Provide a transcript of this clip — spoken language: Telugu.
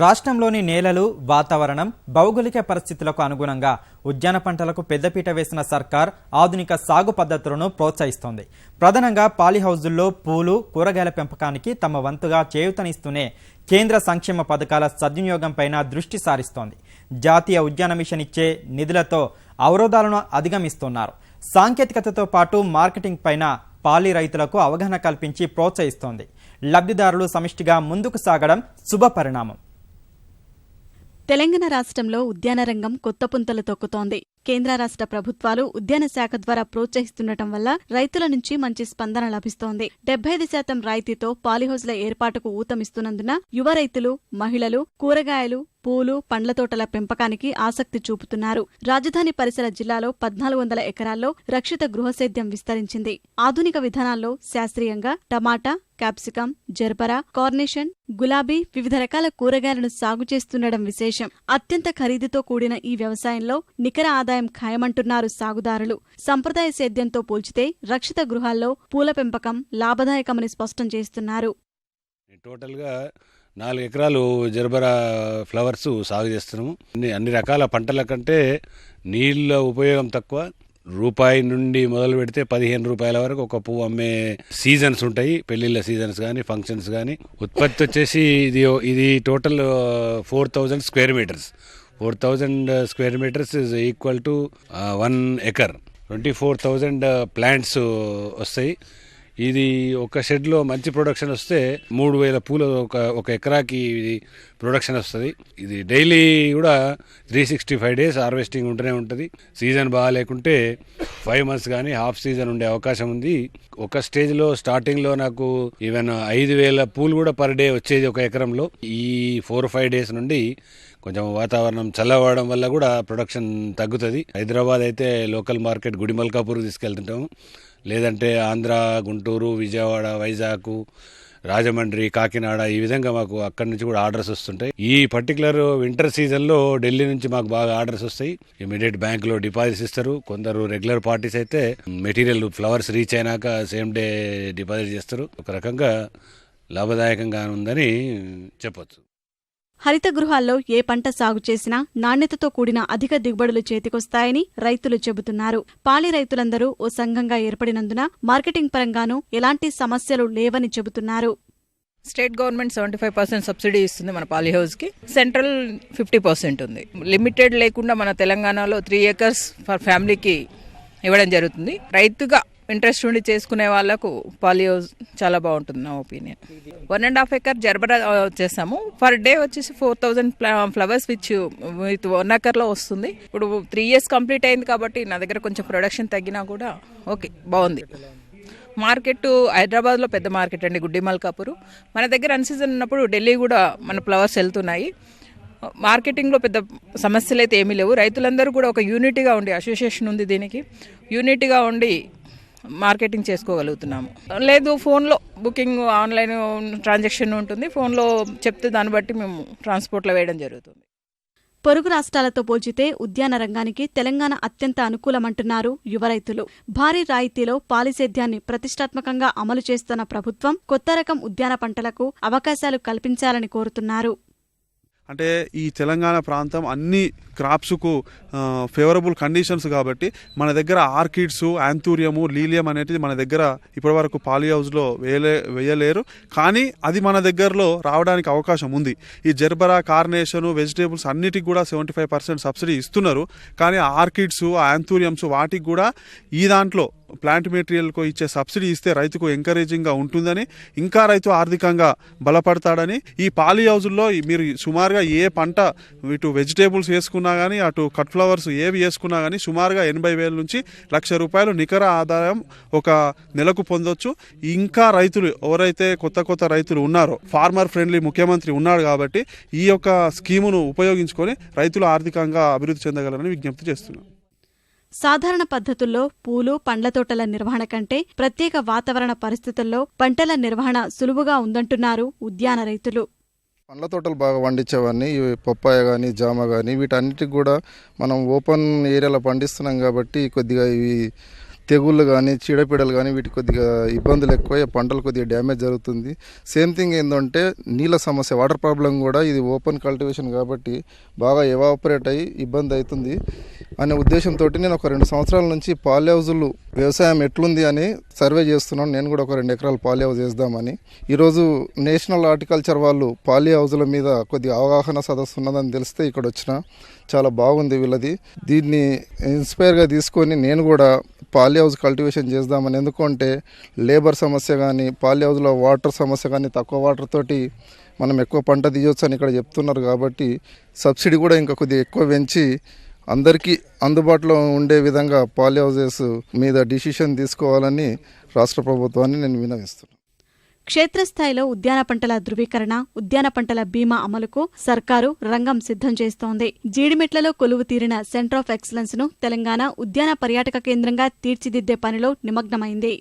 రాష్ట్రంలోని నేలలు వాతావరణం భౌగోళిక పరిస్థితులకు అనుగుణంగా ఉద్యాన పంటలకు పెద్దపీట వేసిన సర్కార్ ఆధునిక సాగు పద్ధతులను ప్రోత్సహిస్తోంది. ప్రధానంగా పాలిహౌజుల్లో పూలు కూరగాయల పెంపకానికి తమ వంతుగా చేయూతనిస్తూనే కేంద్ర సంక్షేమ పథకాల సద్వినియోగంపైన దృష్టి సారిస్తోంది. జాతీయ ఉద్యాన మిషన్ ఇచ్చే నిధులతో అవరోధాలను అధిగమిస్తున్నారు. సాంకేతికతతో పాటు మార్కెటింగ్ పైన పాలి రైతులకు అవగాహన కల్పించి ప్రోత్సహిస్తోంది. లబ్ధిదారులు సమిష్టిగా ముందుకు సాగడం శుభ పరిణామం. తెలంగాణ రాష్ట్రంలో ఉద్యాన రంగం కొత్త పుంతలు తొక్కుతోంది. కేంద్ర రాష్ట్ర ప్రభుత్వాలు ఉద్యాన శాఖ ద్వారా ప్రోత్సహిస్తుండటం వల్ల రైతుల నుంచి మంచి స్పందన లభిస్తోంది. డెబ్బై ఐదు శాతం రాయితీతో పాలిహౌజ్ల ఏర్పాటుకు ఊతమిస్తున్నందున యువ రైతులు మహిళలు కూరగాయలు పూలు పండ్ల తోటల పెంపకానికి ఆసక్తి చూపుతున్నారు. రాజధాని పరిసర జిల్లాలో పద్నాలుగు వందల ఎకరాల్లో రక్షిత గృహసేద్యం విస్తరించింది. ఆధునిక విధానాల్లో శాస్త్రీయంగా టమాటా క్యాప్సికం జర్బరా కార్నేషన్ గులాబీ వివిధ రకాల కూరగాయలను సాగు చేస్తుండడం విశేషం. అత్యంత ఖరీదుతో కూడిన ఈ వ్యవసాయంలో నికర ఆదాయం ఖాయమంటున్నారు సాగుదారులు. సంప్రదాయ సేద్యంతో పోల్చితే రక్షిత గృహాల్లో పూల పెంపకం లాభదాయకమని స్పష్టం చేస్తున్నారు. టోటల్గా నాలుగు ఎకరాలు జర్బరా ఫ్లవర్స్ సాగు చేస్తున్నాము. అన్ని అన్ని రకాల పంటల కంటే నీళ్ళ ఉపయోగం తక్కువ. రూపాయి నుండి మొదలు పెడితే పదిహేను రూపాయల వరకు ఒక పువ్వు అమ్మే సీజన్స్ ఉంటాయి. పెళ్ళిళ్ళ సీజన్స్ కానీ ఫంక్షన్స్ కానీ ఉత్పత్తి వచ్చేసి ఇది ఇది total four thousand square meters. Four thousand square meters is equal to one acre twenty four thousand plants వస్తాయి. ఇది ఒక షెడ్లో మంచి ప్రొడక్షన్ వస్తే మూడు వేల పూలు ఒక ఒక ఎకరాకి ఇది ప్రొడక్షన్ వస్తుంది. ఇది డైలీ కూడా three sixty five days harvesting ఉంటూనే ఉంటుంది. సీజన్ బాగాలేకుంటే ఫైవ్ మంత్స్ కానీ హాఫ్ సీజన్ ఉండే అవకాశం ఉంది. ఒక స్టేజ్లో స్టార్టింగ్లో నాకు ఈవెన్ ఐదు వేల పూలు కూడా పర్ డే వచ్చేది ఒక ఎకరంలో. ఈ ఫోర్ ఫైవ్ డేస్ నుండి కొంచెం వాతావరణం చల్లవడం వల్ల కూడా ప్రొడక్షన్ తగ్గుతుంది. హైదరాబాద్ అయితే లోకల్ మార్కెట్ గుడిమల్కాపూర్ తీసుకెళ్తుంటాము. లేదంటే ఆంధ్ర గుంటూరు విజయవాడ వైజాగ్ రాజమండ్రి కాకినాడ ఈ విధంగా మాకు అక్కడి నుంచి కూడా ఆర్డర్స్ వస్తుంటాయి. ఈ పర్టికులర్ వింటర్ సీజన్లో ఢిల్లీ నుంచి మాకు బాగా ఆర్డర్స్ వస్తాయి. ఇమీడియట్ బ్యాంకులో డిపాజిట్స్ ఇస్తారు. కొందరు రెగ్యులర్ పార్టీస్ అయితే మెటీరియల్ ఫ్లవర్స్ రీచ్ అయినాక సేమ్ డే డిపాజిట్ చేస్తారు. ఒక రకంగా లాభదాయకంగా ఉందని చెప్పొచ్చు. హరిత గృహాల్లో ఏ పంట సాగు చేసినా నాణ్యతతో కూడిన అధిక దిగుబడులు చేతికొస్తాయని రైతులు చెబుతున్నారు. పాలి రైతులందరూ ఓ సంఘంగా ఏర్పడినందున మార్కెటింగ్ పరంగానూ ఎలాంటి సమస్యలు లేవని చెబుతున్నారు. State government seventy five percent subsidy ఇస్తుంది మన పాలీ హౌస్కి. సెంట్రల్ ఫిఫ్టీ పర్సెంట్ ఉంది. లిమిటెడ్ లేకుండా మన తెలంగాణలో త్రీ ఏకర్స్ ఫర్ ఫ్యామిలీకి ఇవ్వడం జరుగుతుంది. రైతుగా ఇంట్రెస్ట్ ఉండి చేసుకునే వాళ్ళకు పాలియో హౌస్ చాలా బాగుంటుంది నా opinion. One and half acre gerbera చేసాము. పర్ డే వచ్చేసి four thousand flowers which with one ఎకర్లో వస్తుంది. ఇప్పుడు త్రీ ఇయర్స్ కంప్లీట్ అయింది కాబట్టి నా దగ్గర కొంచెం ప్రొడక్షన్ తగ్గినా కూడా ఓకే బాగుంది. మార్కెట్ హైదరాబాద్లో పెద్ద మార్కెట్ అండి గుడ్డి మల్కాపూర్. మన దగ్గర అన్సీజన్ ఉన్నప్పుడు ఢిల్లీ కూడా మన ఫ్లవర్స్ వెళ్తున్నాయి. మార్కెటింగ్లో పెద్ద సమస్యలు అయితే ఏమీ లేవు. రైతులందరూ కూడా ఒక యూనిటీగా ఉండి అసోసియేషన్ ఉంది దీనికి. యూనిటీగా ఉండి మార్కెటింగ్ చేసుకోగలుగుతున్నాము. లేదు ఫోన్లో బుకింగ్ ఆన్లైన్ ట్రాన్సాక్షన్ ఉంటుంది. ఫోన్లో చెప్తే దాన్ని బట్టి మేము ట్రాన్స్పోర్ట్లో వేయడం జరుగుతుంది. పొరుగు రాష్ట్రాలతో పోల్చితే ఉద్యాన రంగానికి తెలంగాణ అత్యంత అనుకూలమంటున్నారు యువ రైతులు. భారీ రాయితీలో పాలిసేద్యాన్ని ప్రతిష్టాత్మకంగా అమలు చేస్తున్న ప్రభుత్వం కొత్త రకం ఉద్యాన పంటలకు అవకాశాలు కల్పించాలని కోరుతున్నారు. అంటే ఈ తెలంగాణ ప్రాంతం అన్ని క్రాప్స్కు ఫేవరబుల్ కండిషన్స్ కాబట్టి మన దగ్గర ఆర్కిడ్స్ యాంతూరియము లీలియం అనేది మన దగ్గర ఇప్పటివరకు పాలీ హౌస్లో వేయలే వేయలేరు. కానీ అది మన దగ్గరలో రావడానికి అవకాశం ఉంది. ఈ జర్బరా కార్నేషన్ వెజిటేబుల్స్ అన్నిటికి కూడా సెవెంటీ ఫైవ్ పర్సెంట్ సబ్సిడీ ఇస్తున్నారు. కానీ ఆర్కిడ్స్ యాంతూరియమ్స్ వాటికి కూడా ఈ దాంట్లో ప్లాంట్ మెటీరియల్కు ఇచ్చే సబ్సిడీ ఇస్తే రైతుకు ఎంకరేజింగ్గా ఉంటుందని ఇంకా రైతు ఆర్థికంగా బలపడతాడని ఈ పాలీ హౌజుల్లో మీరు సుమారుగా ఏ పంట ఇటు వెజిటేబుల్స్ వేసుకున్నా కానీ అటు కట్ ఫ్లవర్స్ ఏవి వేసుకున్నా కానీ సుమారుగా ఎనభై వేల నుంచి లక్ష రూపాయలు నికర ఆదాయం ఒక నెలకు పొందొచ్చు. ఇంకా రైతులు ఎవరైతే కొత్త కొత్త రైతులు ఉన్నారో ఫార్మర్ ఫ్రెండ్లీ ముఖ్యమంత్రి ఉన్నాడు కాబట్టి ఈ యొక్క స్కీమును ఉపయోగించుకొని రైతులు ఆర్థికంగా అభివృద్ధి చెందగలరని విజ్ఞప్తి చేస్తున్నాం. సాధారణ పద్ధతుల్లో పూలు పండ్ల తోటల నిర్వహణ కంటే ప్రత్యేక వాతావరణ పరిస్థితుల్లో పంటల నిర్వహణ సులువుగా ఉందంటున్నారు ఉద్యాన రైతులు. పండ్ల తోటలు బాగా పండించేవాడిని పప్పాయ కానీ జామ కానీ వీటన్నిటికి కూడా మనం ఓపెన్ ఏరియాలో పండిస్తున్నాం కాబట్టి కొద్దిగా ఇవి తెగుళ్ళు కానీ చీడపీడలు కానీ వీటికి కొద్దిగా ఇబ్బందులు ఎక్కువ పంటలు కొద్దిగా డ్యామేజ్ జరుగుతుంది. సేమ్ థింగ్ ఏంటంటే నీళ్ళ సమస్య వాటర్ ప్రాబ్లం కూడా ఇది ఓపెన్ కల్టివేషన్ కాబట్టి బాగా ఎవాపరేట్ అయ్యి ఇబ్బంది అవుతుంది. అనే ఉద్దేశంతో నేను ఒక రెండు సంవత్సరాల నుంచి పాలి హౌజులు వ్యవసాయం ఎట్లుంది అని సర్వే చేస్తున్నాను. నేను కూడా ఒక రెండు ఎకరాలు పాలి హౌస్ వేద్దామని. ఈరోజు నేషనల్ హార్టికల్చర్ వాళ్ళు పాలి హౌజుల మీద కొద్దిగా అవగాహన సదస్సు ఉన్నదని తెలిస్తే ఇక్కడ వచ్చిన చాలా బాగుంది వీళ్ళది. దీన్ని ఇన్స్పైర్గా తీసుకొని నేను కూడా పాలి హౌస్ కల్టివేషన్ చేద్దామని ఎందుకంటే లేబర్ సమస్య కానీ పాలి హౌస్లో వాటర్ సమస్య కానీ తక్కువ వాటర్ తోటి మనం ఎక్కువ పంట తీయొచ్చు అని ఇక్కడ చెప్తున్నారు కాబట్టి సబ్సిడీ కూడా ఇంకా కొద్దిగా ఎక్కువ పెంచి అందరికీ అందుబాటులో ఉండే విధంగా పాలి హౌజెస్ మీద డిసిషన్ తీసుకోవాలని రాష్ట్ర ప్రభుత్వాన్ని నేను వినవిస్తున్నాను క్షేత్రస్థాయిలో ఉద్యాన పంటల ధృవీకరణ ఉద్యాన పంటల బీమా అమలుకు సర్కారు రంగం సిద్ధం చేస్తోంది. జీడిమెట్లలో కొలువు తీరిన సెంటర్ ఆఫ్ ఎక్సలెన్స్ను తెలంగాణ ఉద్యాన పర్యాటక కేంద్రంగా తీర్చిదిద్దే పనిలో నిమగ్నమైంది.